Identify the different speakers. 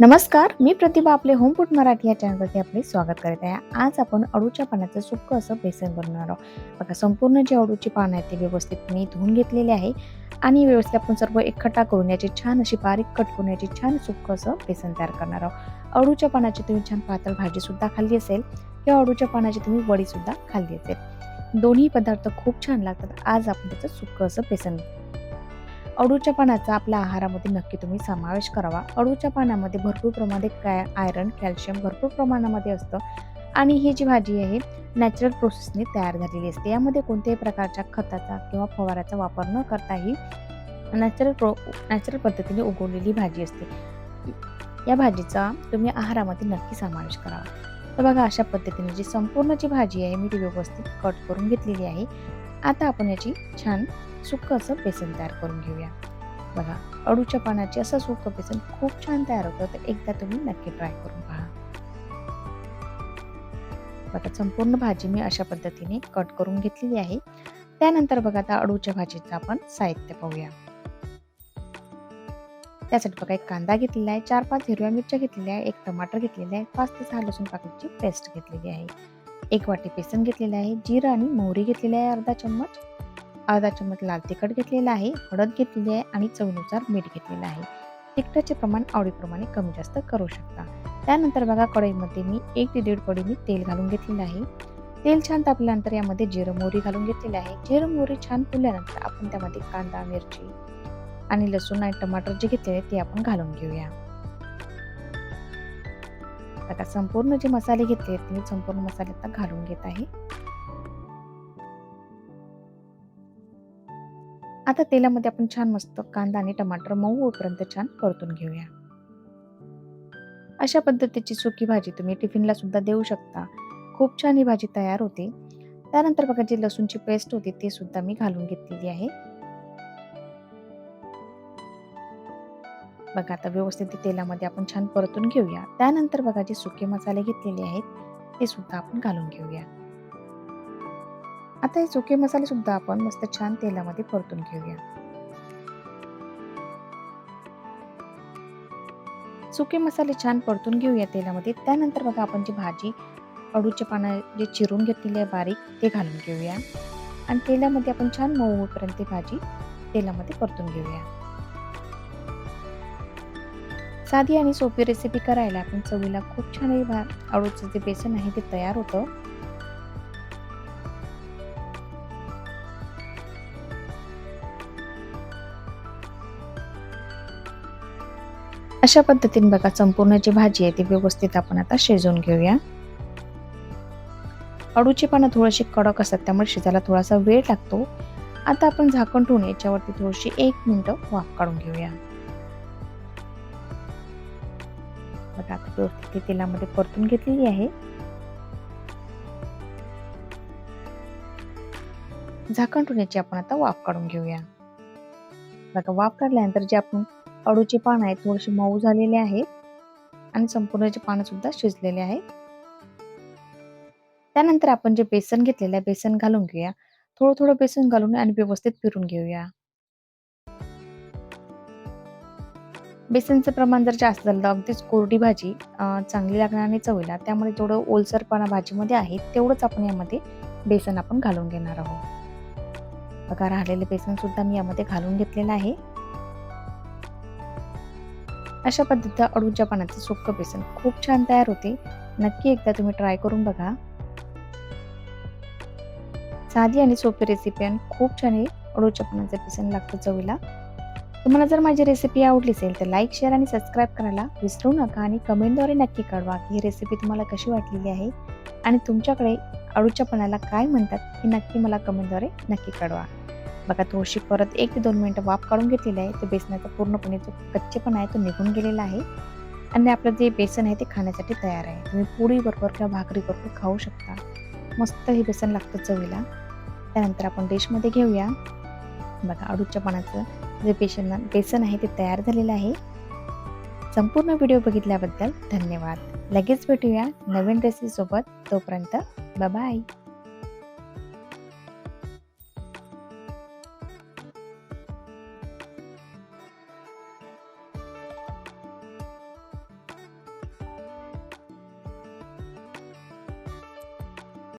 Speaker 1: नमस्कार मी प्रतिभा आपले home food Marathi या चॅनलवरती आपले स्वागत करत आहे. आज आपण अडूच्या पानाचं सुक्क असं बेसन बनवणार आहोत. बघा संपूर्ण जे अडूची पानं आहेत ते व्यवस्थित मी धुवून घेतलेले आहे आणि व्यवस्थित आपण सर्व एकखट्टा करून याची छान अशी बारीक कट करून याची छान सुक्क असं बेसन तयार करणार आहोत. अडूच्या पानाची तुम्ही छान पातळ भाजीसुद्धा खाल्ली असेल किंवा अडूच्या पानाची तुम्ही वडीसुद्धा खाल्ली असेल. दोन्ही पदार्थ खूप छान लागतात. आज आपण त्याचं सुक्क असं बेसन अडूच्या पानाचा आपल्या आहारामध्ये नक्की तुम्ही समावेश करावा. अडूच्या पानामध्ये भरपूर प्रमाणात काय आयरन कॅल्शियम भरपूर प्रमाणामध्ये असतं. आणि ही जी भाजी आहे नॅचरल प्रोसेसने तयार झालेली असते. यामध्ये कोणत्याही प्रकारच्या खताचा किंवा फवाराचा वापर न करताही नॅचरल प्रो नॅचरल पद्धतीने उगवलेली भाजी असते. या भाजीचा तुम्ही आहारामध्ये नक्की समावेश करावा. तर बघा अशा पद्धतीने जी संपूर्ण जी भाजी आहे मी ती व्यवस्थित कट करून घेतलेली आहे. आता आपण याची छान सुक्क असं बेसन तयार करून घेऊया. बघा अडूच्या पानाचे असं सुक्क बेसन खूप छान तयार होतं तर एकदा तुम्ही नक्की ट्राय करून पहा. बघा संपूर्ण भाजी मी अशा पद्धतीने कट करून घेतलेली आहे. त्यानंतर बघा आता अडूच्या भाजीचं आपण साहित्य पाहूया. त्यासाठी बघा एक कांदा घेतलेला आहे चार पाच हिरव्या मिरच्या घेतलेल्या आहे एक टमाटर घेतलेला आहे पाच ते सहा लसूण पाकळीची पेस्ट घेतलेली आहे. एक वाटी बेसन घेतलेलं आहे जिरं आणि मोहरी घेतलेली आहे अर्धा चम्मच. अर्धा चम्मच लाल तिखट घेतलेला आहे हळद घेतलेली आहे आणि चवीनुसार मीठ घेतलेलं आहे. तिखटाचे प्रमाण आवडीप्रमाणे कमी जास्त करू शकता. त्यानंतर बघा कढईमध्ये मी एक ते दीड कढई मी तेल घालून घेतलेलं आहे. तेल छान तापल्यानंतर यामध्ये जिरं मोहरी घालून घेतलेली आहे. जिरं मोहरी छान फुलल्यानंतर आपण त्यामध्ये कांदा मिरची आणि लसूण आणि टमाटर जे घेतलेले ते आपण घालून घेऊया. आता संपूर्ण जे मसाले घेतले आहेत मी संपूर्ण मसाले आता घालून घेत आहे. आता तेलामध्ये आपण छान मस्त कांदा आणि टमाटर मऊ होईपर्यंत छान परतून घेऊया. अशा पद्धतीची सुकी भाजी तुम्ही टिफिनला सुद्धा देऊ शकता. खूप छान ही भाजी तयार होते. त्यानंतर बघा जी लसूणची पेस्ट होती ती सुद्धा मी घालून घेतलेली आहे. बघा आता व्यवस्थित तेलामध्ये आपण छान परतून घेऊया. त्यानंतर बघा जे सुके मसाले घेतलेले आहेत ते सुद्धा आपण घालून घेऊया. आता हे सुके मसाले सुद्धा आपण मस्त छान तेलामध्ये परतून घेऊया. सुके मसाले छान परतून घेऊया तेलामध्ये. त्यानंतर बघा आपण जी भाजी अडूच्या पानं जे चिरून घेतलेली आहे बारीक ते घालून घेऊया. आणि तेलामध्ये आपण छान मऊ होईपर्यंत ती भाजी तेलामध्ये परतून घेऊया. साधी आणि सोपी रेसिपी करायला आपण चवीला खूप छान हे भा अडूचं जे बेसन आहे ते तयार होतं. अशा पद्धतीने बघा संपूर्ण जी भाजी आहे ती व्यवस्थित आपण आता शिजवून घेऊया. अडूची पानं थोडीशी कडक असतात त्यामुळे शिजायला थोडासा वेळ लागतो. आता आपण झाकण ठेवून याच्यावरती थोडीशी एक मिनिट वाफ काढून घेऊया. बघा आता व्यवस्थित ती तेलामध्ये परतून घेतलेली आहे. झाकण ठेवण्याची याची आपण आता वाफ काढून घेऊया. बघा वाफ काढल्यानंतर जे आपण अडूची पान आहेत थोडीशी मऊ झालेले आहेत आणि संपूर्णचे पानं सुद्धा शिजलेले आहेत. त्यानंतर आपण जे बेसन घेतलेलं आहे बेसन घालून घेऊया. थोडं थोडं बेसन घालून आणि व्यवस्थित फिरून घेऊया. बेसनचं प्रमाण जर जास्त झालं तर अगदीच कोरडी भाजी चांगली लागणार आणि चवीला त्यामुळे जेवढं ओलसरपणा भाजीमध्ये आहे तेवढंच आपण यामध्ये बेसन आपण घालून घेणार आहोत. बघा राहिलेले बेसन सुद्धा मी यामध्ये घालून घेतलेलं आहे. अशा पद्धतीचं अडूच्या पाण्याचं सुक्क बेसन खूप छान तयार होते. नक्की एकदा तुम्ही ट्राय करून बघा. साधी आणि सोपी रेसिपी आणि खूप छान हे अडूच्या पाण्याचं बेसन लागतं चवीला. तुम्हाला जर माझी रेसिपी आवडली असेल तर लाईक शेअर आणि सबस्क्राईब करायला विसरू नका आणि कमेंटद्वारे नक्की कळवा की ही रेसिपी तुम्हाला कशी वाटलेली आहे आणि तुमच्याकडे अडूच्या पानाला काय म्हणतात हे नक्की मला कमेंटद्वारे नक्की कळवा. बघा थोडीशी परत एक ते दोन मिनटं वाफ काढून घेतलेली आहे. ते बेसनाचा पूर्णपणे जो कच्चेपणा आहे तो निघून गेलेला आहे. आणि आपलं जे बेसन आहे ते खाण्यासाठी तयार आहे. तुम्ही पोळी बरोबर किंवा भाकरी बरोबर खाऊ शकता. मस्त हे बेसन लागतं चवीला. त्यानंतर आपण डिशमध्ये घेऊया. बघा अडूच्या पानाचं जे बेसन बेसन आहे ते तयार झालेलं आहे. संपूर्ण व्हिडिओ बघितल्याबद्दल धन्यवाद. लगेच भेटूया नवीन रेसिपीसोबत तोपर्यंत बाय